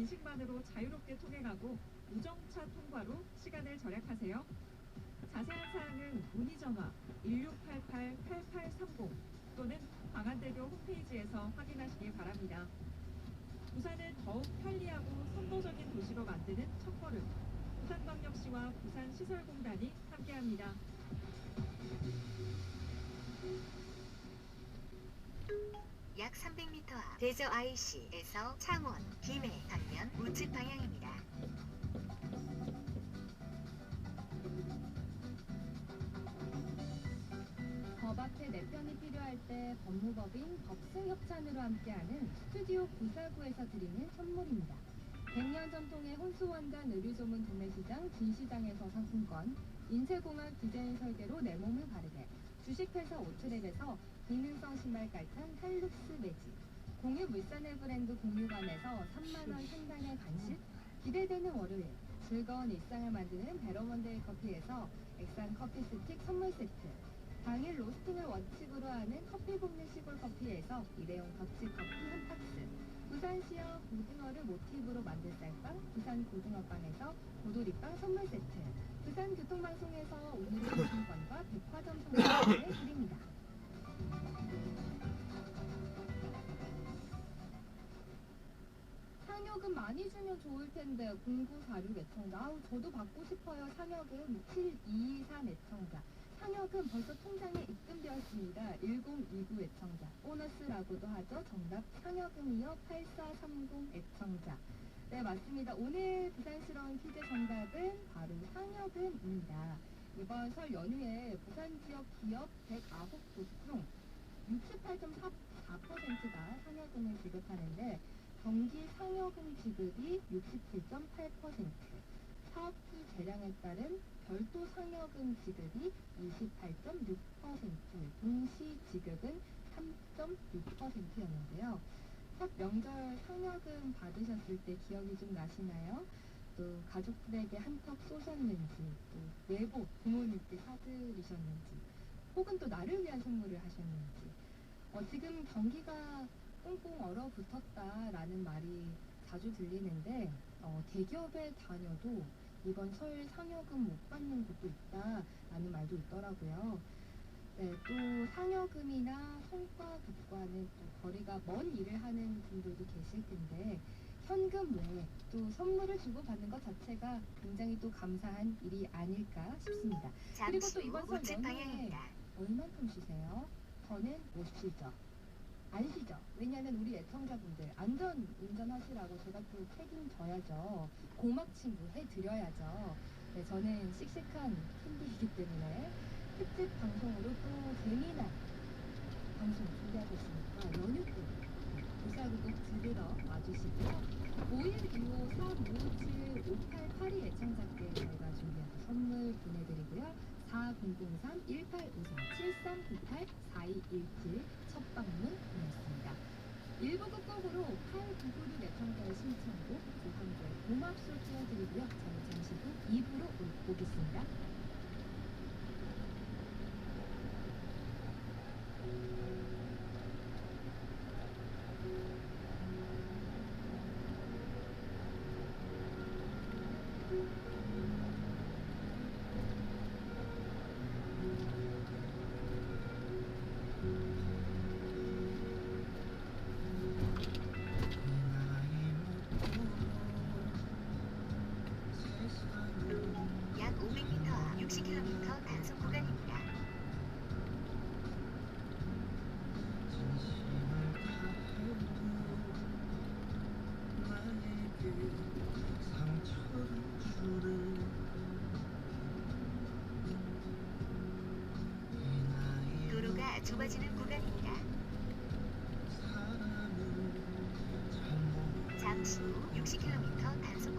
인식만으로 자유롭게 통행하고 우정차 통과로 시간을 절약하세요. 자세한 사항은 문의 전화 1688-8830 또는 광안대교 홈페이지에서 확인하시기 바랍니다. 부산을 더욱 편리하고 선도적인 도시로 만드는 첫걸음 부산광역시와 부산시설공단이 함께합니다. 약 300m 앞 대저 IC에서 창원, 김해 방면 우측 방향입니다. 법 앞에 내 편이 필요할 때 법무법인 법승협찬으로 함께하는 스튜디오 949에서 드리는 선물입니다. 100년 전통의 혼수원단 의류조문 도매시장 진시장에서 상품권, 인체공학 디자인 설계로 내 몸을 바르게, 주식회사 오트랩에서 기능성 신발 깔창 할룩스 매직, 공유 물산의 브랜드 공유관에서 3만원 상당의 간식, 기대되는 월요일, 즐거운 일상을 만드는 베러먼데이 커피에서 액상 커피 스틱 선물 세트, 당일 로스팅을 원칙으로 하는 커피 볶는 시골 커피에서 일회용 더치 커피 한 박스. 부산시역 고등어를 모티브로 만든 쌀빵 부산 고등어빵에서 고도리빵 선물 세트. 부산교통방송에서 오늘의 상품권과 백화점 상품권을 드립니다 상여금 많이 주면 좋을 텐데 0946 애청자 아우 저도 받고 싶어요 상여금 723 애청자 상여금 벌써 통장에 입금되었습니다. 1029 애청자. 보너스라고도 하죠. 정답 상여금이요. 8430 애청자. 네, 맞습니다. 오늘 부산스러운 퀴즈 정답은 바로 상여금입니다. 이번 설 연휴에 부산 지역 기업 109곳 중 68.4%가 상여금을 지급하는데 정기 상여금 지급이 67.8%, 사업주 재량에 따른 별도 상여금 지급이 28.6%, 동시 지급은 3.6%였는데요. 첫 명절 상여금 받으셨을 때 기억이 좀 나시나요? 또 가족들에게 한턱 쏘셨는지, 또 외복 부모님께 사드리셨는지, 혹은 또 나를 위한 선물을 하셨는지. 어, 지금 경기가 꽁꽁 얼어붙었다라는 말이 자주 들리는데 어, 대기업에 다녀도 이번 설 상여금 못 받는 곳도 있다라는 말도 있더라고요. 네, 또 상여금이나 성과 급과는 또 거리가 먼 일을 하는 분들도 계실 텐데 현금 외에 또 선물을 주고받는 것 자체가 굉장히 또 감사한 일이 아닐까 싶습니다. 그리고 또후 이번 설 연휴에 방향입니다. 얼만큼 쉬세요? 저는 못 쉬죠. 안 쉬죠. 왜냐하면 우리 애청자분들 안전 운전하시라고 제가 또 책임져야죠. 고막 친구 해드려야죠. 네, 저는 씩씩한 캔디이기 때문에 특집 방송으로 또 재미난 방송 준비하고 있으니까 연휴 때 부사구 꼭 들으러 와주시고요. 5125-3557-5882 애청자께 저희가 준비한 선물 보내드리고요. 4003-185398-4217 첫 방문 보냈습니다. 1부 끝곡으로 8996 애청자의 신청곡 조한조의 고맙소 띄워드리고요. 저는 잠시 후 2부로 오겠습니다. 500m 앞 60km 단속 구간입니다. 도로가 좁아지는 구간입니다. 잠시 후 60km 단속